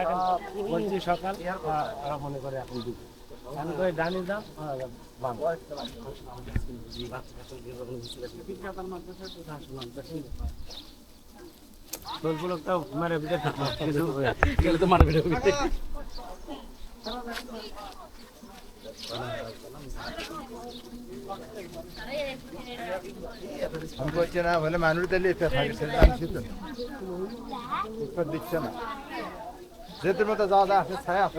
এখন বলছি সকাল ওরা মনে করে এখন দুপুর। আমি ডানি দাম আমি বলছি না বলে মানুষ দিলে ইফে দিচ্ছে না। যেদের মতো যাওয়া যায় আছে ছায়া আছে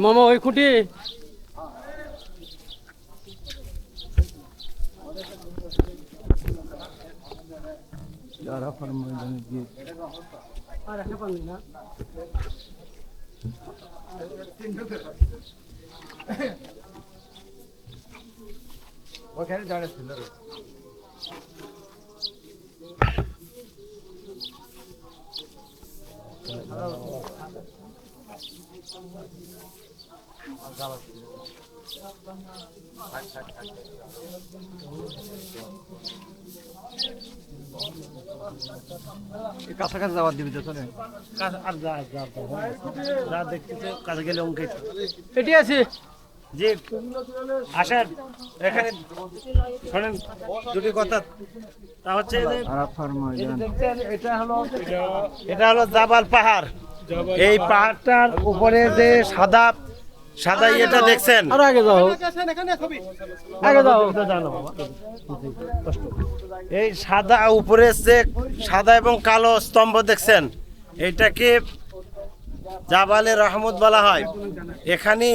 মামা ওই খুঁটি যারা ফরমাইলে দিয়ে আর একটা পারলি না ওখানে দাঁড়িয়ে ছিল কাছাকাছি যাওয়ার দিবি তো চলে। আর যা যা যা, যা দেখতেছে কাজে গেলে অঙ্কে এটি আছে। জি আসেন। এখানে শোনেন দুটি কথা। তা হচ্ছে যে যে এটা হলো এটা হলো জাবাল পাহাড়। এই পাহাড়টার উপরে যে সাদা সাদা ইয়েটা দেখছেন? আর আগে যাও। আগে যাও। এই সাদা উপরে যে সাদা এবং কালো স্তম্ভ দেখছেন এইটাকে জাবালে রহমত বলা হয়। এখানে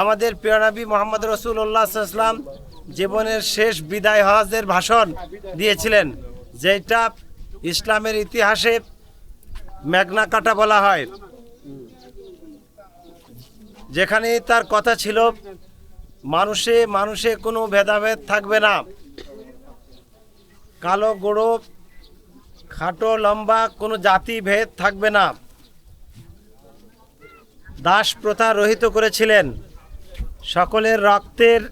আমাদের প্রিয়নবী মোহাম্মদ রসুল্লাহ ইসলাম জীবনের শেষ বিদায় হজের ভাষণ দিয়েছিলেন যেটা ইসলামের ইতিহাসে মেঘনা কাটা বলা হয়। যেখানে তার কথা ছিল, মানুষে মানুষে কোনো ভেদাভেদ থাকবে না। কালো, গোড়ো, খাটো, লম্বা কোনো জাতি ভেদ থাকবে না। দাস প্রথা রহিত করেছিলেন। সকলের রক্তের,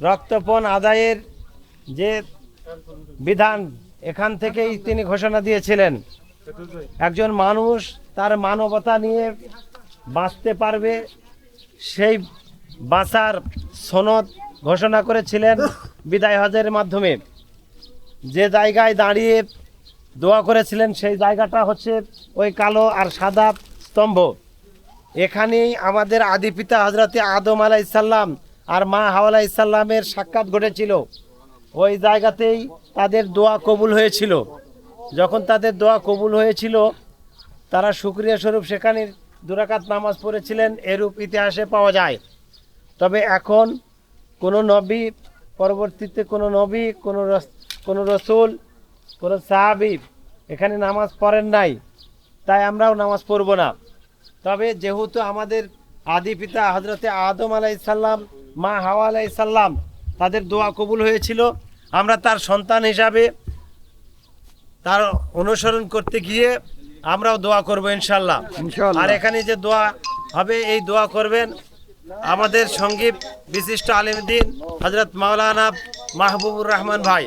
রক্তপণ আদায়ের যে বিধান, এখান থেকেই তিনি ঘোষণা দিয়েছিলেন। একজন মানুষ তার মানবতা নিয়ে বাঁচতে পারবে। সেই বাঁচার সনদ ঘোষণা করেছিলেন বিদায় হজের মাধ্যমে। যে জায়গায় দাঁড়িয়ে দোয়া করেছিলেন সেই জায়গাটা হচ্ছে ওই কালো আর সাদা স্তম্ভ। এখানেই আমাদের আদি পিতা হজরতে আদম আলাইসাল্লাম আর মা হাওয়ালা ইসাল্লামের সাক্ষাৎ ঘটেছিল। ওই জায়গাতেই তাদের দোয়া কবুল হয়েছিল। যখন তাদের দোয়া কবুল হয়েছিল, তারা শুক্রিয়া স্বরূপ সেখানে দুরাকাত নামাজ পড়েছিলেন, এরূপ ইতিহাসে পাওয়া যায়। তবে এখন কোনো নবী, পরবর্তীতে কোনো নবী, কোনো কোনো রসুল, কোনো সাহাবি এখানে নামাজ পড়েন নাই, তাই আমরাও নামাজ পড়ব না। তবে যেহেতু আমাদের আদি পিতা হজরতে আদম আলাইসাল্লাম মা হাওয়া আলাইসাল্লাম তাদের দোয়া কবুল হয়েছিল, আমরা তার সন্তান হিসাবে তার অনুসরণ করতে গিয়ে আমরাও দোয়া করব ইনশাল্লাহ। আর এখানে যে দোয়া হবে এই দোয়া করবেন আমাদের সংগীত বিশিষ্ট আলিমদ্দিন হজরত মাওলানা মাহবুবুর রহমান ভাই।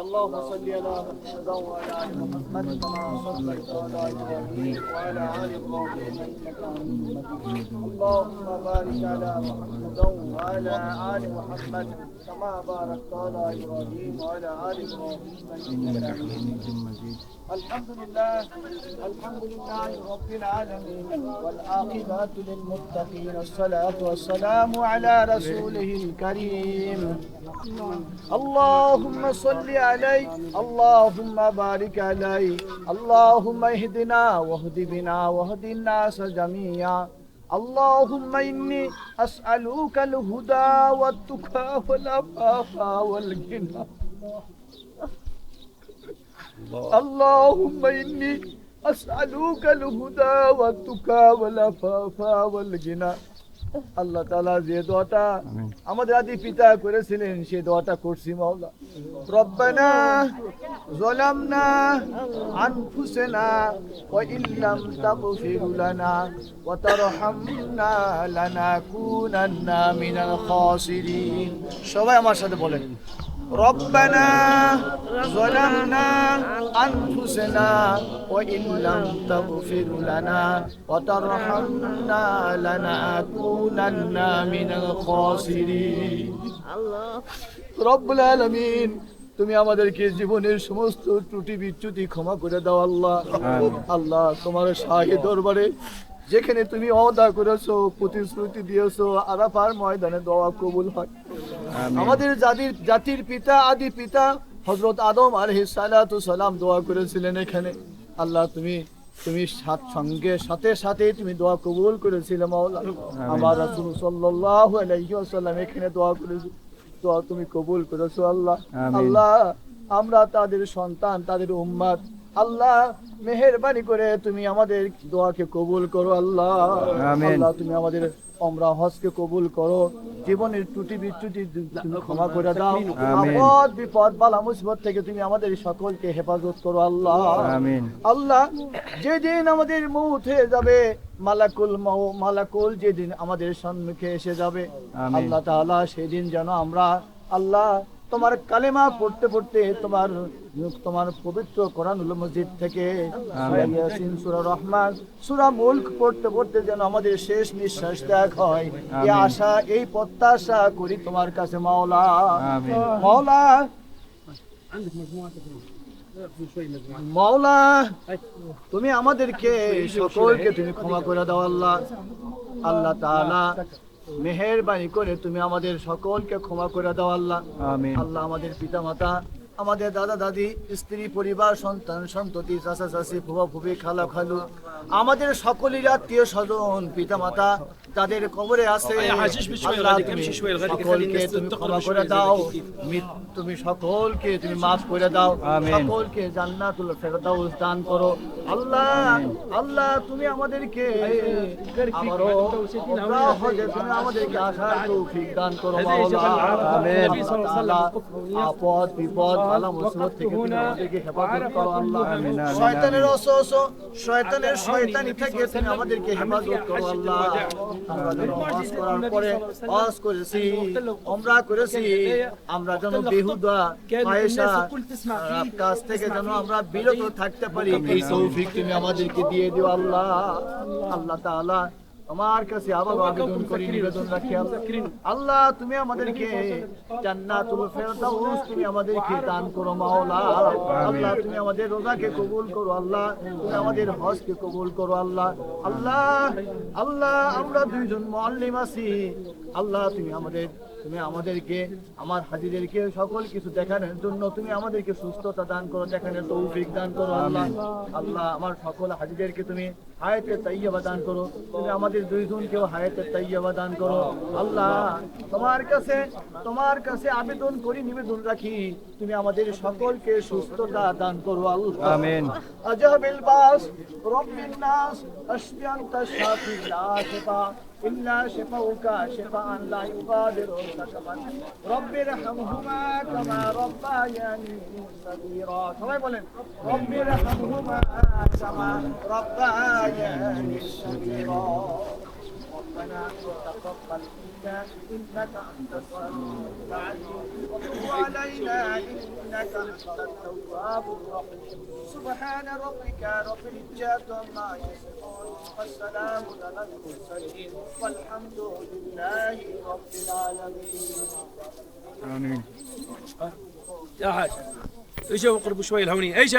اللهم صل على محمد وعلى آل محمد كما صليت على إبراهيم وعلى آل إبراهيم إنك حميد مجيد اللهم بارك على محمد وعلى آل محمد كما باركت على إبراهيم وعلى آل إبراهيم إنك حميد مجيد الحمد لله الحمد لله رب العالمين والعاقبة للمتقين الصلاة والسلام على رسوله الكريم الله اللهم صل عليه اللهم بارك عليه اللهم اهدنا واهد بنا واهد الناس جميعا. اللهم إني أسألك الهدى والتقى والعفاف والغنى. اللهم إني أسألك الهدى والتقى والعفاف والغنى. আল্লাহ তালা যে দোয়াটা আমাদের আদি পিতা করেছিলেন, সে দোয়াটা করছি মাওলা। রব্বানা ইল্লাম মিনাল সবাই আমার সাথে বলেন। ربنا ظلمنا أنفسنا وإن لم تغفر لنا وترحمنا لنكونن من الخاسرين রব্বুল আলামিন তুমি আমাদেরকে জীবনের সমস্ত ত্রুটি বিচ্যুতি ক্ষমা করে দাও আল্লাহ আল্লাহ তোমার শাহী দরবারে যেখানে তুমি অদা করেছ প্রতিশ্রুতি দিয়েছ আরাফার ময়দানে দোয়া কবুল হয়। আমাদের জাতির জাতির পিতা আদি পিতা হজরত আদম আলহি সালাতু সালাম দোয়া করেছিলেন এখানে। আল্লাহ তুমি তুমি সাথ সঙ্গে সাথে সাথে তুমি দোয়া কবুল করেছিলে মাওলা। আমার রাসূল সাল্লাল্লাহু আলাইহি ওয়াসাল্লাম এখানে দোয়া করেছে। দোয়া তুমি কবুল করেছ আল্লাহ। আল্লাহ আমরা তাদের সন্তান তাদের উম্মাদ আল্লাহ মেহেরবানি করে তুমি আমাদের দোয়াকে কবুল করো আল্লাহ। আল্লাহ তুমি আমাদের আমরা হজকে কবুল করো। জীবনের ত্রুটি বিচ্যুতি তুমি ক্ষমা করে দাও। আপদ বিপদ বালা মুসিবত থেকে তুমি আমাদের সকলকে হেফাজত করো আল্লাহ। আল্লাহ যেদিন আমাদের মৌত হয়ে যাবে মালাকুল মাও মালাকুল যেদিন আমাদের সম্মুখে এসে যাবে। আল্লাহ তাআলা সেদিন যেন আমরা আল্লাহ তোমার কালেমা পড়তে পড়তে তোমার তোমার পবিত্র কোরআনুল মসজিদ থেকে সূরা ইয়াসিন সূরা রহমান সূরা মুলক পড়তে পড়তে যেন আমাদের শেষ নিঃশ্বাস ত্যাগ হয়। এই আশা এই প্রত্যাশা করি তোমার কাছে মাওলা। মাওলা। মাওলা তুমি আমাদেরকে সকলকে তুমি ক্ষমা করে দাও আল্লাহ। আল্লাহ তাআলা মেহেরবানি করে তুমি আমাদের সকলকে ক্ষমা করে দাও আল্লাহ। আল্লাহ আমাদের পিতা মাতা আমাদের দাদা, দাদি, স্ত্রী, পরিবার, সন্তান, সন্ততি চাষা চাষি ফুবা ফুবি খালা, খালু, আমাদের সকলের আত্মীয় স্বজন পিতা মাতা তাদের কবরে আছে। তুমি সকলকে তুমি ক্ষমা করে দাও। তুমি সকলকে তুমি মাফ করে দাও। সকলকে জান্নাতুল ফেরদাউস দান করো। আল্লাহ আল্লাহ তুমি আমাদেরকে তুমি আমাদেরকে আসার তৌফিক দান করো আমিন আল্লাহ আপদ বিপদ বালা মুসিবত থেকে তুমি আমাদেরকে হেফাজত করো আল্লাহ। শয়তানের ওসওয়াস শয়তানের শয়তানি থেকে তুমি আমাদেরকে হেফাজত করো আল্লাহ। আমরা যেন হজ করার পরে হজ করেছি আমরা করেছি। আমরা যেন বেহুদা পয়সা কাজ থেকে যেন আমরা বিরত থাকতে পারি। এই তৌফিক তুমি আমাদেরকে দিয়ে দিও আল্লাহ। আল্লাহ তাআলা আমার কাছে আবার আবেদন করি নিবেদন রাখি আল্লাহ। আল্লাহ তুমি আমাদেরকে জান্নাতুল ফেরদাউস তুমি আমাদেরকে দান করো মাওলা। আল্লাহ তুমি আমাদের রোজাকে কবুল করো আল্লাহ। তুমি আমাদের হজকে কবুল করো আল্লাহ। আল্লাহ আল্লাহ আমরা দুইজন মুআল্লিম আছি। আল্লাহ তুমি আমাদের তুমি আমাদেরকে আমার হাজিদেরকে সকল কিছু দেখানোর জন্য তুমি আমাদেরকে সুস্থতা দান করো দেখানোর তৌফিক দান করো আল্লাহ। আল্লাহ আমার সকল হাজিদেরকে তুমি হায়াতের তাইয়াবা দান করো। তুমি আমাদের দুইজনকেও হায়াতের তাইয়াবা দান করো। আল্লাহ তোমার কাছে তোমার কাছে আবেদন করি নিবেদন রাখি। তুমি আমাদের সকলকে সুস্থতা দান করো আল্লাহ। আমিন। আজাবিল বাস রব্বিন নাস আশফি আনতা শাফি إلا شفاؤك شفاء لا يغادر سقما رب ارحمهما كما ربياني صغيرا সবাই বলেন رب ارحمهما كما ربياني صغيرا ربنا تقبل منا انك انت وتب علينا انك انت التواب الرحيم سبحان ربك رب العزه عما يصفون والسلام على المرسلين والحمد لله رب العالمين يا حاج اجوا قربوا شوي الهوني. إيش